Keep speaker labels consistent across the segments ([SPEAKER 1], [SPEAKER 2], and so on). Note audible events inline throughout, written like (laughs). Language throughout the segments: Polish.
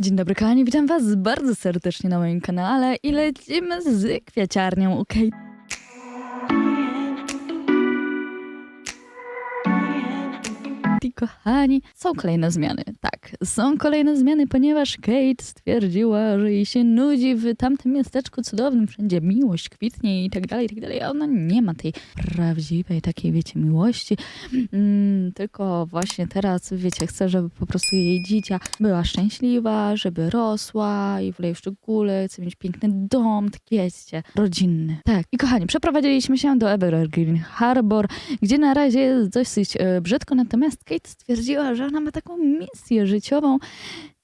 [SPEAKER 1] Dzień dobry kochani, witam was bardzo serdecznie na moim kanale i lecimy z kwiaciarnią u Kate. Kochani, są kolejne zmiany. Tak, są kolejne zmiany, ponieważ Kate stwierdziła, że jej się nudzi w tamtym miasteczku cudownym, wszędzie miłość kwitnie i tak dalej, i tak dalej. A ona nie ma tej prawdziwej takiej, wiecie, miłości. Mm, tylko właśnie teraz, wiecie, chce, żeby po prostu jej dzicia była szczęśliwa, żeby rosła i w w szczególe chce mieć piękny dom, taki wiecie, rodzinny. Tak. I kochani, przeprowadziliśmy się do Evergreen Harbor, gdzie na razie jest dosyć e, brzydko, natomiast Kate stwierdziła, że ona ma taką misję życiową,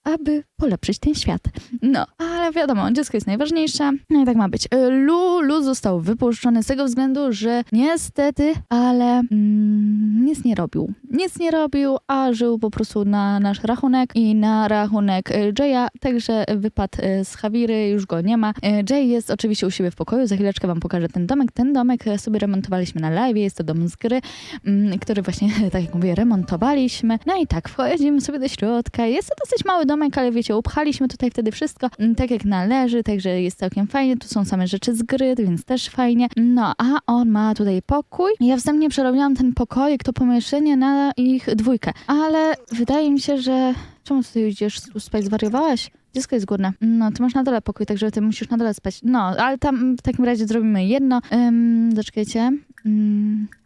[SPEAKER 1] aby polepszyć ten świat. No, ale wiadomo, dziecko jest najważniejsze, no i tak ma być. Lulu został wypuszczony z tego względu, że niestety, ale mm, nic nie robił. Nic nie robił, a żył po prostu na nasz rachunek i na rachunek e, Jaya, także wypadł e, z Hawiry, już go nie ma. E, Jay jest oczywiście u siebie w pokoju, za chwileczkę wam pokażę ten domek. Ten domek sobie remontowaliśmy na live, jest to dom z gry, mm, który właśnie, (laughs) tak jak mówię, remontowaliśmy. No i tak, wchodzimy sobie do środka. Jest to dosyć mały domek, ale wiecie, upchaliśmy tutaj wtedy wszystko mm, tak jak należy, także jest całkiem fajnie. Tu są same rzeczy z gry, więc też fajnie. No, a on ma tutaj pokój. Ja wstępnie przerobiłam ten pokoik, to pomieszczenie na ich dwójkę, ale wydaje mi się, że... Czemu ty idziesz? Spać zwariowałaś? Dziecko jest głodne. No, ty masz na dole pokój, także ty musisz na dole spać. No, ale tam w takim razie zrobimy jedno. Um, zaczekajcie.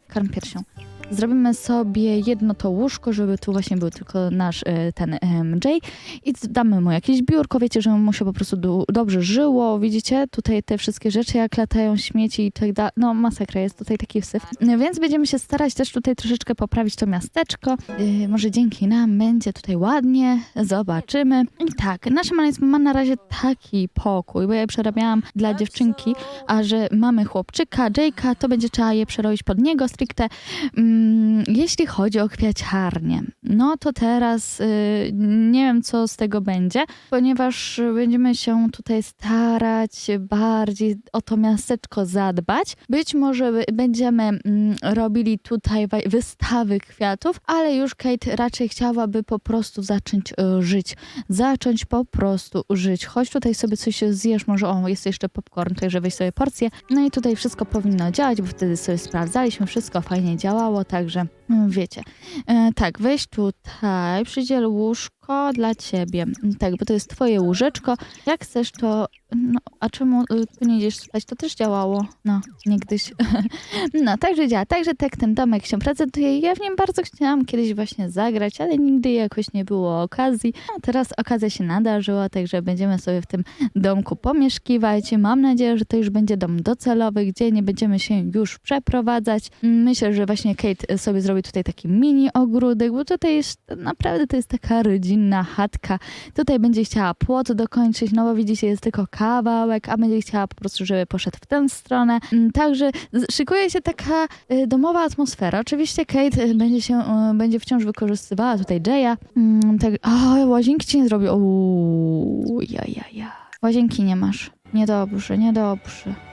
[SPEAKER 1] Karm piersią. Zrobimy sobie jedno to łóżko, żeby tu właśnie był tylko nasz e, ten em, Jay i damy mu jakieś biurko, wiecie, żeby mu się po prostu dobrze żyło, widzicie? Tutaj te wszystkie rzeczy, jak latają śmieci i tak dalej, no masakra, jest tutaj taki wsyp. No, Więc będziemy się starać też tutaj troszeczkę poprawić to miasteczko. Yy, może dzięki nam będzie tutaj ładnie, zobaczymy. I tak, nasza jest- ma na razie taki pokój, bo ja je przerabiałam dla dziewczynki, a że mamy chłopczyka, Jake'a, to będzie trzeba je przerobić pod niego stricte. Mm, jeśli chodzi o kwiaciarnię, no to teraz y, nie wiem, co z tego będzie, ponieważ będziemy się tutaj starać bardziej o to miasteczko zadbać. Być może będziemy mm, robili tutaj wystawy kwiatów, ale już Kate raczej chciałaby po prostu zacząć y, żyć. Zacząć po prostu żyć. Chodź tutaj sobie coś zjesz, może o, jest jeszcze popcorn, także weź sobie porcję. No i tutaj wszystko powinno działać, bo wtedy sobie sprawdzaliśmy, wszystko fajnie działało, także wiecie. E, tak, weź tutaj, przydziel łóżko dla ciebie. Mm, Tak, bo to jest twoje łóżeczko. Jak chcesz, to... No, a czemu y, tu nie idziesz spać? To też działało. No, niegdyś. (laughs) no, także działa. Także tak ten domek się prezentuje. Ja w nim bardzo chciałam kiedyś właśnie zagrać, ale nigdy jakoś nie było okazji. A teraz okazja się nadarzyła, także będziemy sobie w tym domku pomieszkiwać. Mam nadzieję, że to już będzie dom docelowy, gdzie nie będziemy się już przeprowadzać. Myślę, że właśnie Kate sobie zrobi tutaj taki mini ogródek, bo tutaj jest naprawdę to jest taka rodzinna chatka. Tutaj będzie chciała płot dokończyć, no bo widzicie, jest tylko kawałek, a będzie chciała po prostu, żeby poszedł w tę stronę. Mm, Także szykuje się taka y, domowa atmosfera. Oczywiście Kate y, będzie się, y, będzie wciąż wykorzystywała tutaj Jaya. Mm, Tak, o, łazienki ci nie zrobił. Uuu, ja, ja, ja. Łazienki nie masz. Niedobrze, niedobrze.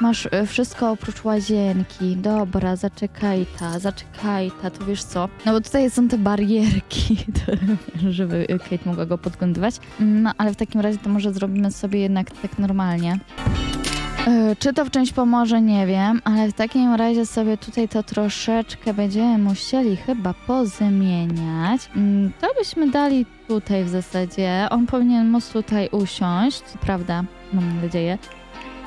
[SPEAKER 1] Masz y, wszystko oprócz łazienki. Dobra, zaczekaj ta, zaczekaj ta, to wiesz co? No bo tutaj są te barierki, (laughs) żeby Kate mogła go podglądywać. No ale w takim razie to może zrobimy sobie jednak tak normalnie. Y, Czy to w czymś pomoże, nie wiem, ale w takim razie sobie tutaj to troszeczkę będziemy musieli chyba pozmieniać. Mm, To byśmy dali tutaj w zasadzie. On powinien móc tutaj usiąść, prawda, mam nadzieję.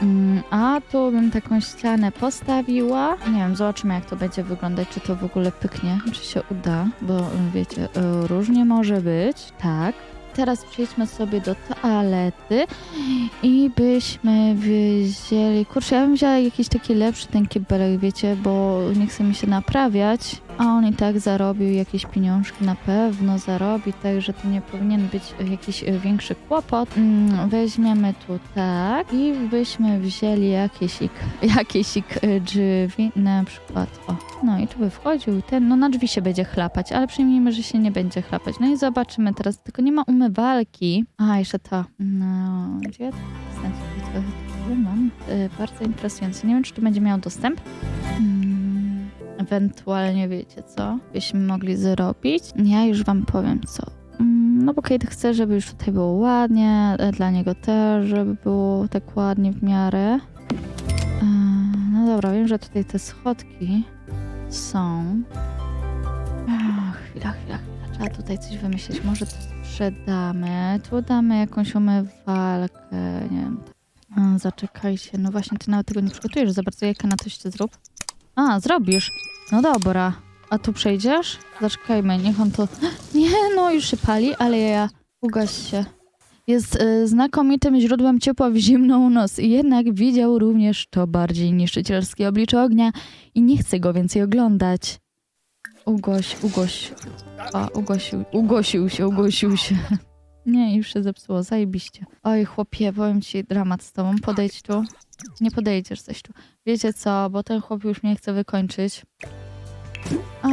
[SPEAKER 1] Mm, A tu bym taką ścianę postawiła. Nie wiem, zobaczymy jak to będzie wyglądać, czy to w ogóle pyknie, czy się uda, bo y, wiecie, y, różnie może być. Tak. Teraz przejdźmy sobie do toalety i byśmy wzięli... Kurczę, ja bym wzięła jakiś taki lepszy ten kibelek, wiecie, bo nie chce mi się naprawiać. A on i tak zarobił jakieś pieniążki, na pewno zarobi, także to nie powinien być jakiś e, większy kłopot. Mm, Weźmiemy tu tak i byśmy wzięli jakieś ik, (laughs) jakieś ik e, drzwi, na przykład o. No i tu by wchodził ten, no na drzwi się będzie chlapać, ale przyjmijmy, że się nie będzie chlapać. No i zobaczymy teraz, tylko nie ma umywalki. A, jeszcze to. No, gdzie to jestem? To- to. E, Bardzo interesujące. Nie wiem, czy tu będzie miał dostęp. Mm, Ewentualnie wiecie co? Byśmy mogli zrobić. Ja już wam powiem co. Mm, no bo Kate chce, żeby już tutaj było ładnie, e, dla niego też, żeby było tak ładnie w miarę. E, No dobra, wiem, że tutaj te schodki są. Chwila, chwila, chwila. Trzeba tutaj coś wymyślić. Może to sprzedamy. Tu damy jakąś umywalkę, nie wiem. A, zaczekajcie, no właśnie, ty nawet tego nie przygotujesz za bardzo. Jaka na toście zrób? A, zrobisz. No dobra. A tu przejdziesz? Zaczekajmy, niech on to... (gasps) Nie, no już się pali, ale ja... Ugaś się. Jest y, znakomitym źródłem ciepła w zimną noc. I jednak widział również to bardziej niszczycielskie oblicze ognia i nie chce go więcej oglądać. Ugoś, ugoś. A, ugosił, ugosił się, ugosił się. (laughs) Nie, już się zepsuło, zajebiście. Oj, chłopie, powiem ci dramat z tobą. Podejdź tu. Nie podejdziesz, coś tu. Wiecie co, bo ten chłop już mnie chce wykończyć. A,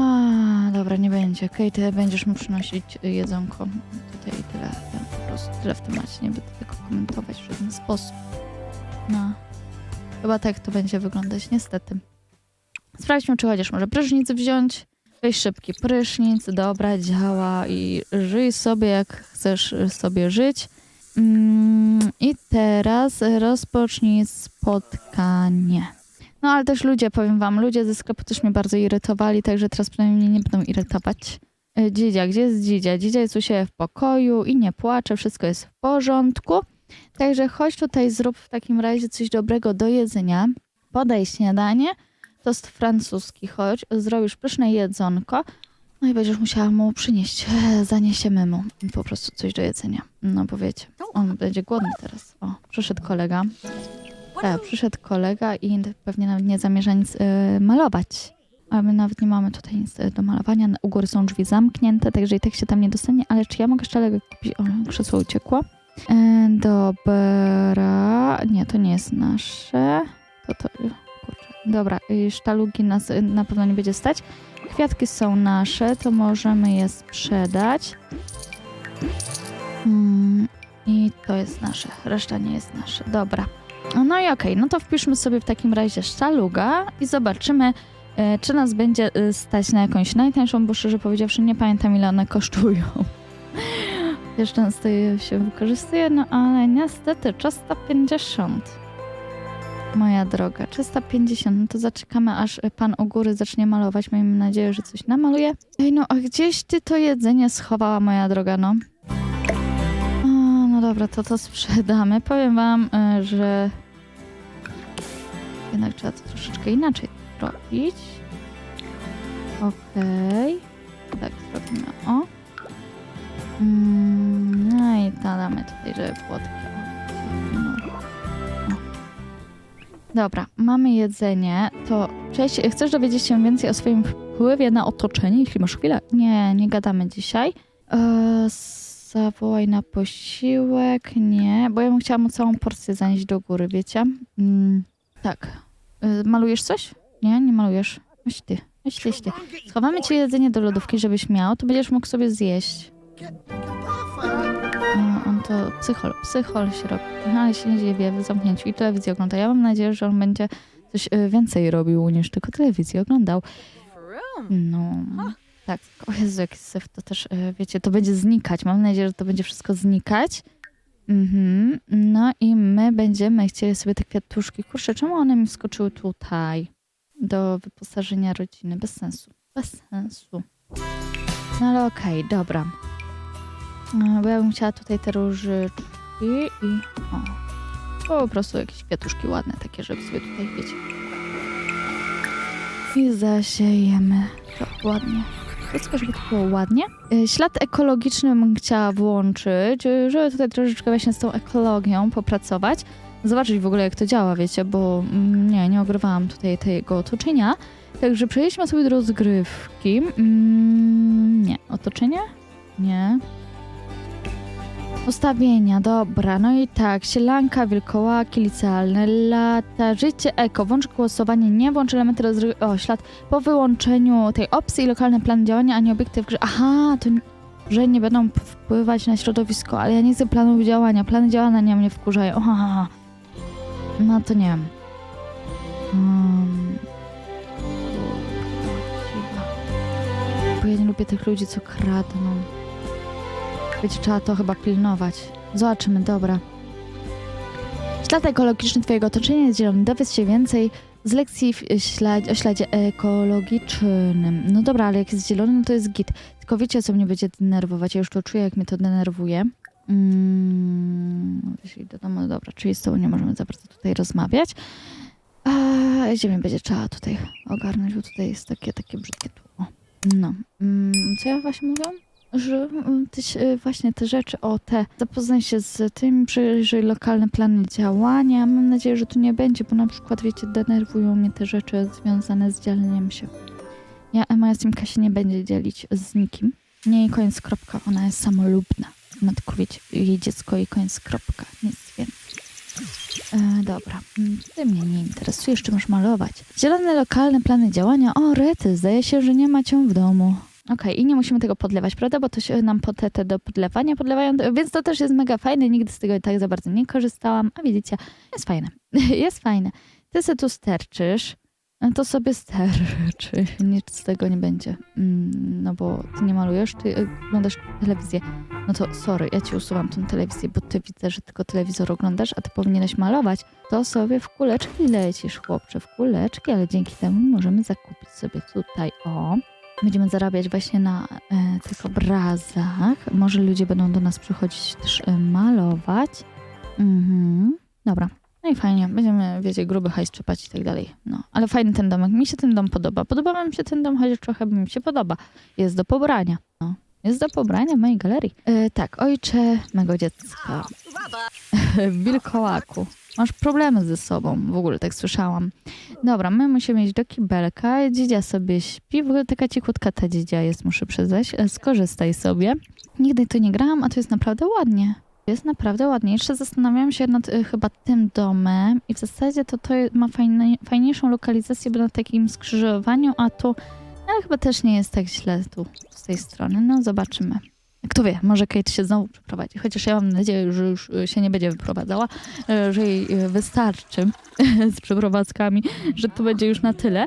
[SPEAKER 1] dobra, nie będzie. Ty będziesz mu przynosić jedzonko. Tutaj tyle. Ja po prostu tyle w temacie. Nie będę tego komentować w żaden sposób. No. Chyba tak to będzie wyglądać, niestety. Sprawdźmy, czy chociaż może prysznic wziąć. Weź szybki prysznic, dobra, działa i żyj sobie, jak chcesz sobie żyć. Mm, I teraz rozpocznij spotkanie. No ale też ludzie, powiem wam, ludzie ze sklepu też mnie bardzo irytowali, także teraz przynajmniej mnie nie będą irytować. Y, Dzidzia, gdzie jest Dzidzia? Dzidzia jest u siebie w pokoju i nie płacze, wszystko jest w porządku. Także chodź tutaj, zrób w takim razie coś dobrego do jedzenia. Podaj śniadanie, tost francuski, chodź, zrobisz pyszne jedzonko. No i będziesz musiała mu przynieść, e, (laughs) zaniesiemy mu po prostu coś do jedzenia. No bo wiecie, on będzie głodny teraz. O, przyszedł kolega. Tak, przyszedł kolega i pewnie nawet nie zamierza nic y, malować. A my nawet nie mamy tutaj nic y, do malowania. U góry są drzwi zamknięte, także i tak się tam nie dostanie. Ale czy ja mogę jeszcze kupić? O, krzesło uciekło. Dobra. Nie, to nie jest nasze. To to... Kurczę. Dobra, sztalugi nas na pewno nie będzie stać. Kwiatki są nasze, to możemy je sprzedać. Mm, I to jest nasze. Reszta nie jest nasze. Dobra. No i okej, no to wpiszmy sobie w takim razie sztaluga i zobaczymy, e, czy nas będzie e, stać na jakąś najtańszą, bo szczerze powiedziawszy nie pamiętam ile one kosztują. (laughs) Też często się wykorzystuje, no ale niestety 350. Moja droga, 350, no to zaczekamy aż pan u góry zacznie malować. Miejmy nadzieję, że coś namaluje. Ej, no a gdzieś ty to jedzenie schowała, moja droga, no. O, no dobra, to to sprzedamy. Powiem wam, y, że jednak trzeba to troszeczkę inaczej robić. Okej. Tak zrobimy. O. Mm, no i to damy tutaj, żeby było takie. Dobra, mamy jedzenie. To cześć, chcesz dowiedzieć się więcej o swoim wpływie na otoczenie, jeśli masz chwilę? Nie, nie gadamy dzisiaj. Eee, zawołaj na posiłek. Nie, bo ja bym chciała mu całą porcję zanieść do góry, wiecie? Mm, tak. Y, malujesz coś? Nie, nie malujesz. Weź ty, weź ty. Schowamy ci jedzenie do lodówki, żebyś miał, to będziesz mógł sobie zjeść. A, on to psychol, psychol się robi. No, ale się nie dzieje w zamknięciu i telewizję ogląda. Ja mam nadzieję, że on będzie coś y, więcej robił niż tylko telewizję oglądał. No, tak. O Jezu, jaki syf, to też, e, wiecie, to będzie znikać. Mam nadzieję, że to będzie wszystko znikać. Mhm. No i my będziemy chcieli sobie te kwiatuszki. Kurczę, czemu one mi wskoczyły tutaj? Do wyposażenia rodziny. Bez sensu. Bez sensu. No ale okej, dobra. E, Bo ja bym chciała tutaj te różyczki i... O, po prostu jakieś kwiatuszki ładne, takie, żeby sobie tutaj, wiecie, i zasiejemy to ładnie. Wszystko, żeby to było ładnie. Y, Ślad ekologiczny bym chciała włączyć, y, żeby tutaj troszeczkę właśnie z tą ekologią popracować. Zobaczyć w ogóle, jak to działa, wiecie, bo mm, nie, nie ogrywałam tutaj tego otoczenia. Także przejdźmy sobie do rozgrywki. Mm, nie, otoczenie? Nie. Ustawienia, dobra, no i tak, sielanka, wilkołaki, licealne lata, życie eko, włącz głosowanie, nie włącz elementy rozrywki, o, ślad, po wyłączeniu tej opcji i lokalny plan działania, a nie obiekty w grze, aha, to, że nie będą wpływać na środowisko, ale ja nie chcę planów działania, plany działania mnie wkurzają, aha, no to nie wiem. Um, bo ja nie lubię tych ludzi, co kradną. Wiecie, trzeba to chyba pilnować. Zobaczymy, dobra. Ślad ekologiczny twojego otoczenia jest zielony. Dowiedz się więcej z lekcji ślad, o śladzie ekologicznym. No dobra, ale jak jest zielony, no to jest git. Tylko wiecie, co mnie będzie denerwować? Ja już to czuję, jak mnie to denerwuje. Mm, jeśli do domu, no dobra, czyli z tobą nie możemy za bardzo tutaj rozmawiać. A ziemię będzie trzeba tutaj ogarnąć, bo tutaj jest takie, takie brzydkie tło. No, mm, co ja właśnie mówiłam? Że mm, się- właśnie te rzeczy, o te, zapoznaj się z tym, przejrzyj lokalne plany działania. Mam nadzieję, że tu nie będzie, bo na przykład, wiecie, denerwują mnie te rzeczy związane z dzieleniem się. Ja, moja Simka się nie będzie dzielić z nikim. Nie jej koniec, kropka. Ona jest samolubna. Ona tylko, wiecie, jej dziecko i koniec, kropka. Nic więcej. E, dobra, ty mnie nie interesujesz, czy masz malować. Zielone lokalne plany działania. O, rety, zdaje się, że nie ma cię w domu. Okej, i nie musimy tego podlewać, prawda? Bo to się nam potete do podlewania podlewają, więc to też jest mega fajne. Nigdy z tego tak za bardzo nie korzystałam. A widzicie, jest fajne. (laughs) jest fajne. Ty se tu sterczysz, to sobie sterczy. Nic z tego nie będzie. Mm, no bo ty nie malujesz, ty y, oglądasz telewizję. No to sorry, ja ci usuwam tą telewizję, bo ty widzę, że tylko telewizor oglądasz, a ty powinieneś malować. To sobie w kuleczki lecisz, chłopcze, w kuleczki, ale dzięki temu możemy zakupić sobie tutaj, o. Będziemy zarabiać właśnie na e, tych obrazach. Może ludzie będą do nas przychodzić też e, malować. Mhm. Dobra. No i fajnie, będziemy, wiecie, gruby hajs trzepać i tak dalej. No, ale fajny ten domek. Mi się ten dom podoba. Podoba mi się ten dom, chociaż trochę mi się podoba. Jest do pobrania. No. Jest do pobrania w mojej galerii. E, tak, ojcze mego dziecka. (laughs) Wilkołaku. Masz problemy ze sobą, w ogóle tak słyszałam. Dobra, my musimy iść do kibelka. Dzidzia sobie śpi. W ogóle taka cichutka ta dzidzia jest, muszę przyznać. E, Skorzystaj sobie. Nigdy tu nie grałam, a to jest naprawdę ładnie. Jest naprawdę ładnie. Jeszcze zastanawiałam się nad y, chyba tym domem i w zasadzie to to ma fajniejszą lokalizację, bo na takim skrzyżowaniu, a tu ale chyba też nie jest tak źle tu z tej strony. No zobaczymy. Kto wie, może Kate się znowu przeprowadzi. Chociaż ja mam nadzieję, że już y, się nie będzie wyprowadzała, y, że jej y, wystarczy (laughs) z przeprowadzkami, że to będzie już na tyle.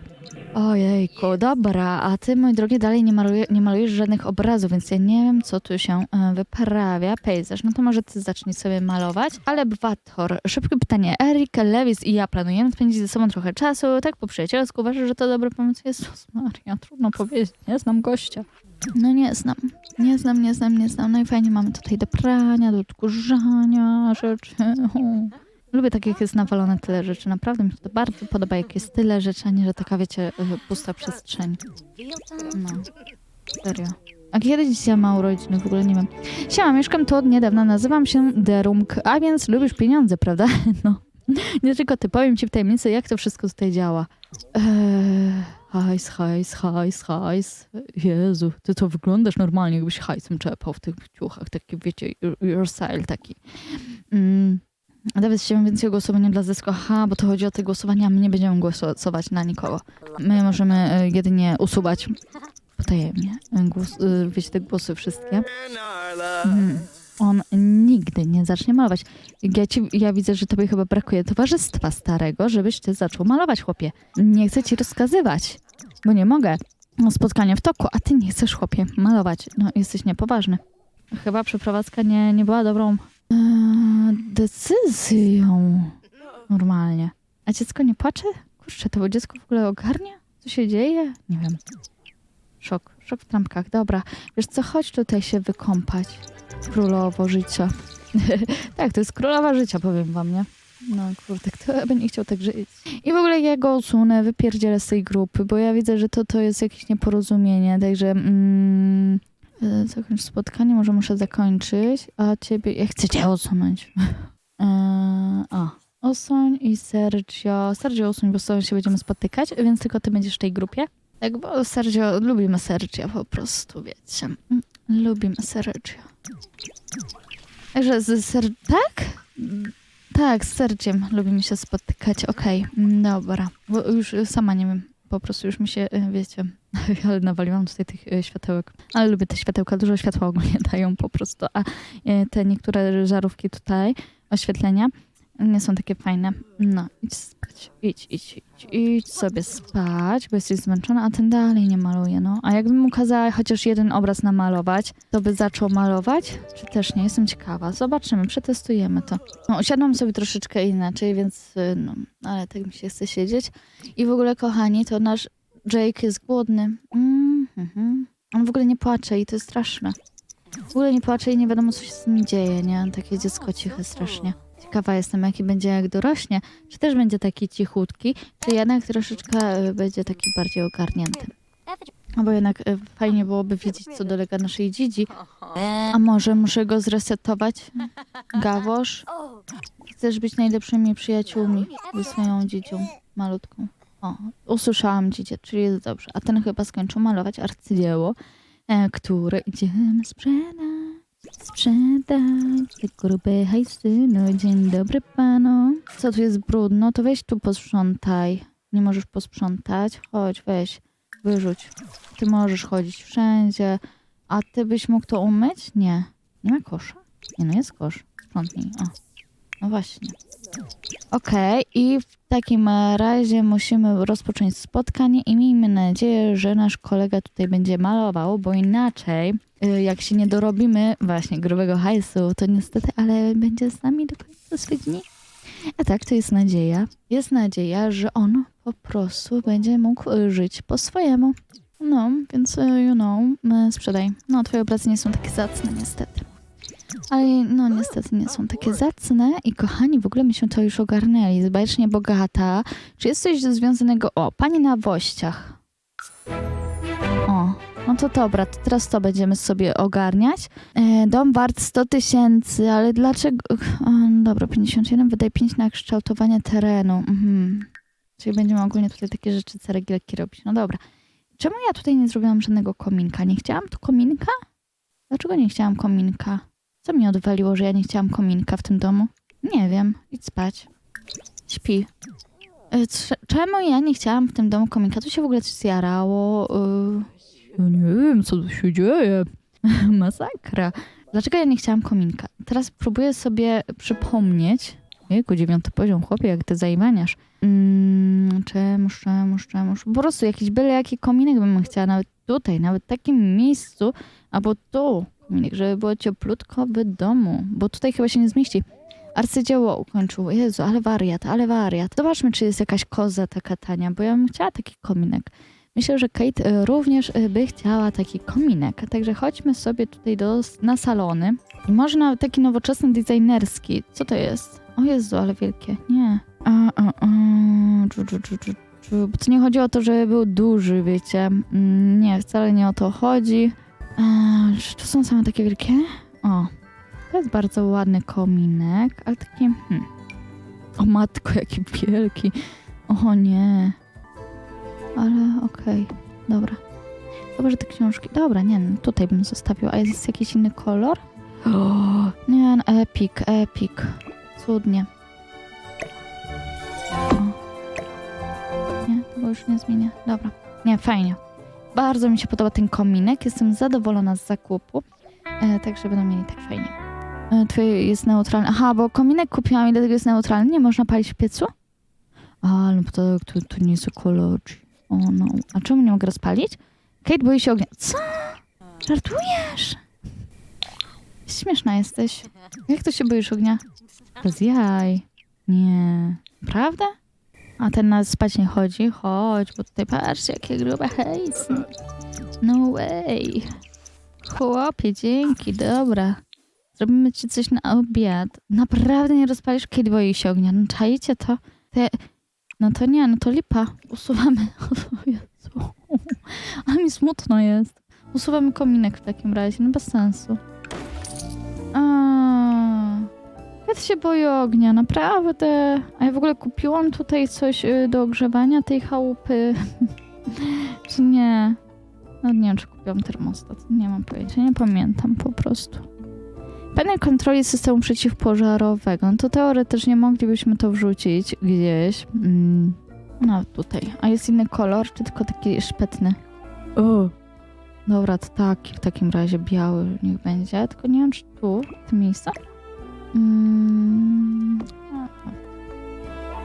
[SPEAKER 1] Ojejku, dobra, a ty, mój drogi, dalej nie, maluje, nie malujesz żadnych obrazów, więc ja nie wiem, co tu się wyprawia. Pejzaż, no to może ty zacznij sobie malować. Ale Bwator, szybkie pytanie. Erik, Lewis i ja planujemy spędzić ze sobą trochę czasu, tak po przyjacielsku. Uważasz, że to dobry pomysł? Jezus Maria, trudno powiedzieć, nie znam gościa. No nie znam, nie znam, nie znam, nie znam. No i fajnie mamy tutaj do prania, do odkurzania rzeczy. Lubię tak, jak jest nawalone tyle rzeczy. Naprawdę mi się to bardzo podoba, jak jest tyle rzeczy, a nie, że taka, wiecie, y, pusta przestrzeń. No, serio. A kiedy dzisiaj ma urodziny? W ogóle nie wiem. Siema, mieszkam tu od niedawna, nazywam się Derung, a więc lubisz pieniądze, prawda? (laughs) No. Nie tylko ty, powiem ci w tajemnicy, jak to wszystko tutaj działa. Eee, hajs, hajs, hajs, hajs. Jezu, ty to wyglądasz normalnie, jakbyś hajsem czepał w tych ciuchach, taki, wiecie, your, style taki. Mm. Dowiedz się więcej o głosowaniu dla zysku. Aha, bo to chodzi o te głosowania. My nie będziemy głosować na nikogo. My możemy e, jedynie usuwać potajemnie głos, e, wiecie, te głosy wszystkie. Mhm. On nigdy nie zacznie malować. Ja, ci, ja widzę, że tobie chyba brakuje towarzystwa starego, żebyś ty zaczął malować, chłopie. Nie chcę ci rozkazywać, bo nie mogę. No, spotkanie w toku, a ty nie chcesz, chłopie, malować. No, jesteś niepoważny. Chyba przeprowadzka nie, nie była dobrą e, decyzją. Normalnie. A dziecko nie płacze? Kurczę, to dziecko w ogóle ogarnia? Co się dzieje? Nie wiem. Szok. Szok w trampkach. Dobra. Wiesz co, chodź tutaj się wykąpać. Królowo życia. (laughs) tak, to jest królowa życia, powiem wam, nie? No kurde, kto by nie chciał tak żyć? I w ogóle ja go usunę, wypierdzielę z tej grupy, bo ja widzę, że to, to jest jakieś nieporozumienie, także... Mm, e, zakończ spotkanie, może muszę zakończyć, a ciebie... Ja chcę cię usunąć. (laughs) e, a, usuń i Sergio... Sergio usuń, bo z tobą się będziemy spotykać, więc tylko ty będziesz w tej grupie. Tak, bo Sergio, lubimy Sergio po prostu, wiecie. Mm, Lubimy Sergio. Także z Ser... Tak? Tak, z Sergiem lubimy się spotykać. Okej, mm, dobra. Bo już sama nie wiem, po prostu już mi się, y, wiecie, (laughs) ale nawaliłam tutaj tych y, światełek. Ale lubię te światełka, dużo światła ogólnie (laughs) dają po prostu. A y, te niektóre żarówki tutaj, oświetlenia, Nie są takie fajne. No, idź spać. Idź, idź, idź. Idź sobie spać, bo jesteś zmęczona, a ten dalej nie maluje, no. A jakbym mu kazała chociaż jeden obraz namalować, to by zaczął malować? Czy też nie? Jestem ciekawa. Zobaczymy, przetestujemy to. No, usiadłam sobie troszeczkę inaczej, więc y, no, ale tak mi się chce siedzieć. I w ogóle, kochani, to nasz Jake jest głodny. Mm, mhm. On w ogóle nie płacze i to jest straszne. W ogóle nie płacze i nie wiadomo, co się z nim dzieje, nie? Takie dziecko ciche strasznie. Ciekawa jestem, jaki będzie jak dorośnie. Czy też będzie taki cichutki, czy jednak troszeczkę y, będzie taki bardziej ogarnięty. No bo jednak y, fajnie byłoby wiedzieć, co dolega naszej dzidzi. A może muszę go zresetować? Gawosz? Chcesz być najlepszymi przyjaciółmi ze swoją dzidzią malutką. O, usłyszałam dzidzie, czyli jest dobrze. A ten chyba skończył malować arcydzieło, e, które idziemy sprzedać. Sprzedać grube hajsy. No dzień dobry panu. Co tu jest brudno? To weź tu posprzątaj. Nie możesz posprzątać? Chodź, weź, wyrzuć. Ty możesz chodzić wszędzie. A ty byś mógł to umyć? Nie. Nie ma kosza? Nie, no jest kosz. Sprzątnij. O. No właśnie. Okej, i w takim razie musimy rozpocząć spotkanie i miejmy nadzieję, że nasz kolega tutaj będzie malował, bo inaczej, y, jak się nie dorobimy właśnie grubego hajsu, to niestety, ale będzie z nami do końca swych dni. A tak, to jest nadzieja. Jest nadzieja, że on po prostu będzie mógł y, żyć po swojemu. No, więc, y, you know, sprzedaj. No, twoje obrazy nie są takie zacne, niestety. Ale no niestety nie są takie zacne i kochani, w ogóle myśmy to już ogarnęli. Jest bajecznie bogata. Czy jest coś związanego... O, pani na wościach. O, no to dobra, to teraz to będziemy sobie ogarniać. E, dom wart 100 tysięcy, ale dlaczego... O, dobra, 51, wydaje 5 na kształtowanie terenu. Mhm. Czyli będziemy ogólnie tutaj takie rzeczy ceregielki robić. No dobra. Czemu ja tutaj nie zrobiłam żadnego kominka? Nie chciałam tu kominka? Dlaczego nie chciałam kominka? Co mi odwaliło, że ja nie chciałam kominka w tym domu? Nie wiem. Idź spać. Śpi. C- Czemu ja nie chciałam w tym domu kominka? Tu się w ogóle coś zjarało. y, Ja nie wiem, co tu się dzieje. (laughs) Masakra. Dlaczego ja nie chciałam kominka? Teraz próbuję sobie przypomnieć. Jejku, dziewiąty poziom, chłopie, jak ty zajmaniasz. Mm, czemuż, czemuż, czemuż. Po prostu jakiś byle jaki kominek bym chciała, nawet tutaj, nawet w takim miejscu, albo tu. Żeby było cieplutko w domu, bo tutaj chyba się nie zmieści. Arcydzieło ukończył. Jezu, ale wariat, ale wariat. Zobaczmy, czy jest jakaś koza taka tania, bo ja bym chciała taki kominek. Myślę, że Kate e, również e, by chciała taki kominek. Także chodźmy sobie tutaj do, na salony. I może nawet taki nowoczesny, designerski. Co to jest? O Jezu, ale wielkie. Nie. A, a, a. Czu, czu, czu, czu, czu. Bo to nie chodzi o to, żeby był duży, wiecie. Mm, Nie, wcale nie o to chodzi. Eee, czy to są same takie wielkie? O, to jest bardzo ładny kominek, ale taki... Hmm. O matko, jaki wielki. O nie. Ale okej, dobra. Chyba, że te książki... Dobra, nie, no, tutaj bym zostawił. A jest jakiś inny kolor? (gasps) Nie, no, epic, epic. Cudnie. O. Nie, tego już nie zmienię. Dobra. Nie, fajnie. Bardzo mi się podoba ten kominek. Jestem zadowolona z zakupu. E, także będą mieli tak fajnie. E, twoje jest neutralny. Aha, bo kominek kupiłam i dlatego jest neutralny. Nie można palić w piecu? A, no to, to, to nie jest ekologii. O no. A czemu nie mogę rozpalić? Kate boi się ognia. Co? Żartujesz? Śmieszna jesteś. Jak to się boisz ognia? Bez jaj. Nie. Prawda? A ten nas spać nie chodzi? Chodź, bo tutaj patrzcie, jakie grube hejsy. No way. Chłopie, dzięki, dobra. Zrobimy ci coś na obiad. Naprawdę nie rozpalisz, kiedy boi się ognia. No czajcie to? Te... No to nie, no to lipa. Usuwamy. (laughs) Jezu. Ale mi smutno jest. Usuwamy kominek w takim razie, no bez sensu. Kwiat się boi ognia, naprawdę. A ja w ogóle kupiłam tutaj coś y, do ogrzewania tej chałupy. (laughs) Czy nie? No nie wiem, czy kupiłam termostat. Nie mam pojęcia, nie pamiętam po prostu. Panel kontroli systemu przeciwpożarowego. No to teoretycznie moglibyśmy to wrzucić gdzieś. Mm. No tutaj. A jest inny kolor, czy tylko taki szpetny? O. Dobra, to taki w takim razie biały niech będzie. Tylko nie wiem, czy tu, w tym miejscu. Mm.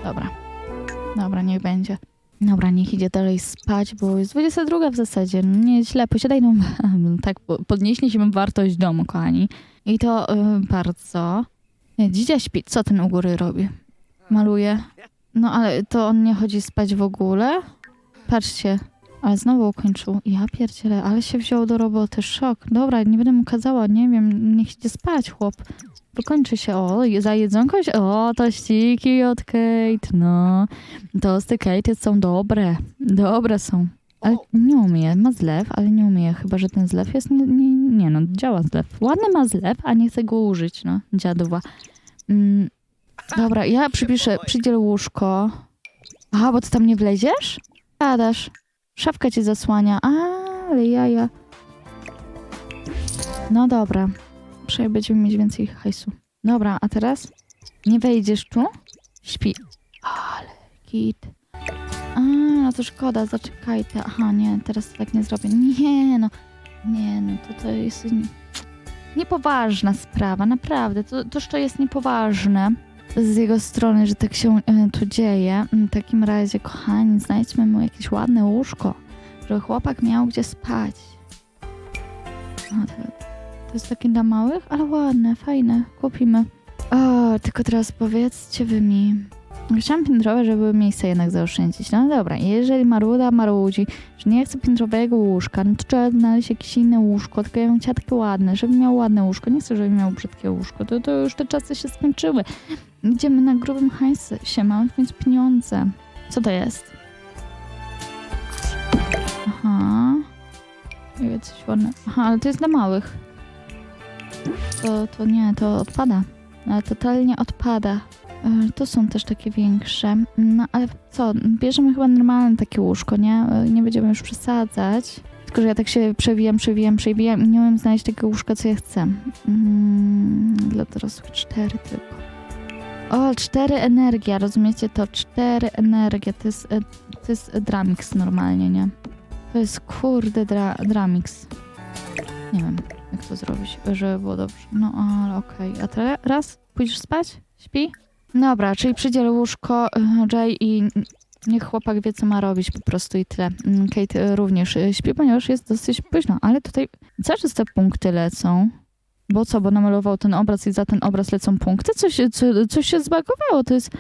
[SPEAKER 1] Dobra. Dobra, niech będzie. Dobra, niech idzie dalej spać, bo jest 22 w zasadzie. No nie źle, posiadajną (laughs) tak po- podnieśliśmy wartość domu, kochani. I to y, bardzo. Dzidzia śpi. Co ten u góry robi? Maluje. No ale to on nie chodzi spać w ogóle? Patrzcie. Ale znowu ukończył. Ja pierdzielę, ale się wziął do roboty. Szok. Dobra, nie będę mu kazała, nie wiem, niech idzie spać, chłop. Wykończy się. O, za jedzonko się... O, tościki od Kate, no. Tosty Kate są dobre. Dobre są. Ale nie umie. Ma zlew, ale nie umie. Chyba, że ten zlew jest... Nie, nie, nie no, działa zlew. Ładny ma zlew, a nie chce go użyć, no. Dziadowa. Mm, dobra, ja przypiszę, przydziel łóżko. Aha, bo ty tam nie wleziesz? Gadasz. Szafka ci zasłania. A, ale jaja. No dobra. Przynajmniej będziemy mieć więcej hajsu. Dobra, a teraz? Nie wejdziesz tu? Śpi. Ale git. A, no to szkoda, zaczekajcie. Aha, nie, teraz tak nie zrobię. Nie, no. Nie, no to to jest nie- niepoważna sprawa, naprawdę. To, to jeszcze jest niepoważne z jego strony, że tak się e, tu dzieje. W takim razie, kochani, znajdźmy mu jakieś ładne łóżko, żeby chłopak miał gdzie spać. O, to, jest takie dla małych, ale ładne, fajne. Kupimy. O, tylko teraz powiedzcie wy mi. Chciałam piętrowe, żeby miejsce jednak zaoszczędzić. No dobra, jeżeli Maruda marudzi, że nie chce piętrowego łóżka, no to trzeba znaleźć jakieś inne łóżko, tylko ja bym chciała takie ładne, żeby miał ładne łóżko. Nie chcę, żeby miał brzydkie łóżko. To, to już te czasy się skończyły. Idziemy na grubym hajsie, mamy więc pieniądze. Co to jest? Aha. Coś ładne. Aha, ale to jest dla małych. To, to nie, to odpada. Ale totalnie odpada. E, To są też takie większe. No ale co, bierzemy chyba normalne takie łóżko, nie? E, Nie będziemy już przesadzać. Tylko, że ja tak się przewijam, przewijam, przewijam i nie umiem znaleźć takiego łóżka, co ja chcę. Mm, dla dorosłych cztery tylko. O, cztery energia, rozumiecie to? Cztery energia, to jest, e, to jest e, Dramix normalnie, nie? To jest kurde dra, Dramix. Nie wiem, jak to zrobić, żeby było dobrze. No, ale okej. A teraz pójdziesz spać? Śpi? Dobra, czyli przydziel łóżko y, Jay i niech chłopak wie, co ma robić po prostu i tyle. Mm, Kate również y, śpi, ponieważ jest dosyć późno, ale tutaj cały czas te punkty lecą. Bo co, bo namalował ten obraz i za ten obraz lecą punkty? Coś, co, coś się zbagowało, to jest...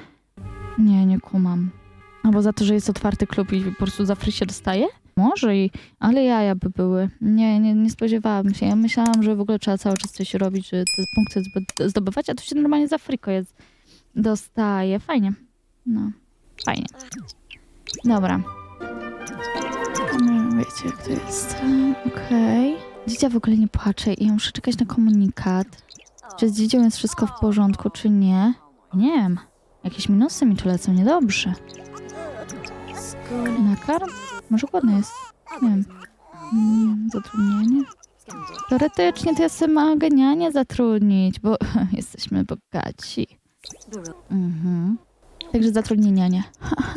[SPEAKER 1] Nie, nie kumam. Albo za to, że jest otwarty klub i po prostu za free się dostaje? Może i... Ale jaja by były. Nie, nie, nie spodziewałam się. Ja myślałam, że w ogóle trzeba cały czas coś robić, że te punkty zdobywać, a tu się normalnie za friko jest. Dostaje. Fajnie. No, fajnie. Dobra. No, Wiecie, jak to jest. Okej. Dzidzia w ogóle nie płacze i ja muszę czekać na komunikat. Czy z dzidzią jest wszystko w porządku, czy nie? Nie wiem. Jakieś minusy mi tu lecą niedobrze. Nakarm? Może głodny jest. Nie wiem. Mm, zatrudnienie? Teoretycznie to ja sobie mogę nianię zatrudnić, bo (laughs) jesteśmy bogaci. Mhm. Także zatrudnienia nie.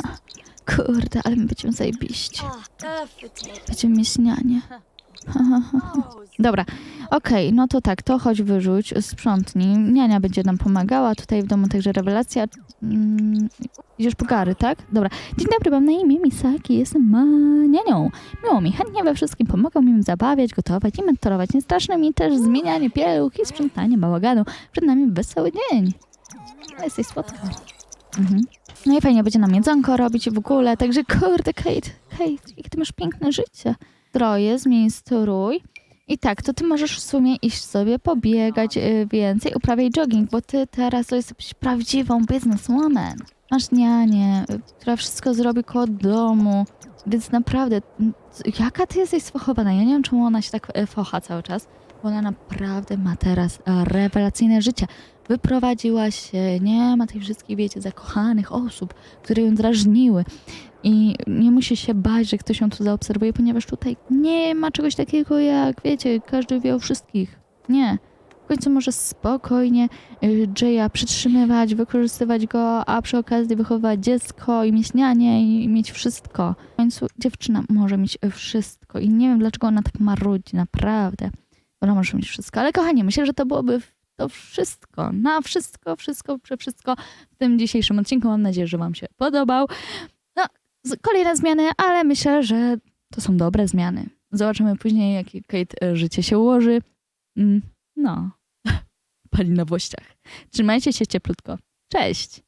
[SPEAKER 1] (laughs) Kurde, ale my będziemy zajebiście. Będziemy mieć nianie. (laughs) Dobra, okej, no to tak, to chodź wyrzuć, sprzątnij. Niania będzie nam pomagała, tutaj w domu także rewelacja. Mm, idziesz po gary, tak? Dobra. Dzień dobry, mam na imię Misaki, jestem ma nianią. Miło mi, chętnie we wszystkim pomogą mi zabawiać, gotować i mentorować. Nie straszne mi też zmienianie pieluch i sprzątanie bałaganu. Przed nami wesoły dzień. Jesteś słodka. Mhm. No i fajnie będzie nam jedzonko robić w ogóle, także kurde, Kate, Kate, jak ty masz piękne życie. Stroje, zmień strój. I tak, to ty możesz w sumie iść sobie pobiegać y, więcej, uprawiaj jogging, bo ty teraz jesteś prawdziwą bizneswoman. Masz nianię, y, która wszystko zrobi koło domu, więc naprawdę, jaka ty jesteś sfochowana? Ja nie wiem, czemu ona się tak y, focha cały czas, ona naprawdę ma teraz e, rewelacyjne życie. Wyprowadziła się, nie ma tych wszystkich, wiecie, zakochanych osób, które ją drażniły. I nie musi się bać, że ktoś ją tu zaobserwuje, ponieważ tutaj nie ma czegoś takiego jak, wiecie, każdy wie o wszystkich. Nie. W końcu może spokojnie y, Jaya przytrzymywać, wykorzystywać go, a przy okazji wychowywać dziecko i mieć nianie i mieć wszystko. W końcu dziewczyna może mieć wszystko i nie wiem, dlaczego ona tak marudzi, naprawdę. Ona może mieć wszystko. Ale kochanie, myślę, że to byłoby to wszystko, na wszystko, wszystko, wszystko w tym dzisiejszym odcinku. Mam nadzieję, że Wam się podobał. No, kolejne zmiany, ale myślę, że to są dobre zmiany. Zobaczymy później, jakie Kate e, życie się ułoży. Mm, No, (laughs) pali na włościach. Trzymajcie się cieplutko. Cześć!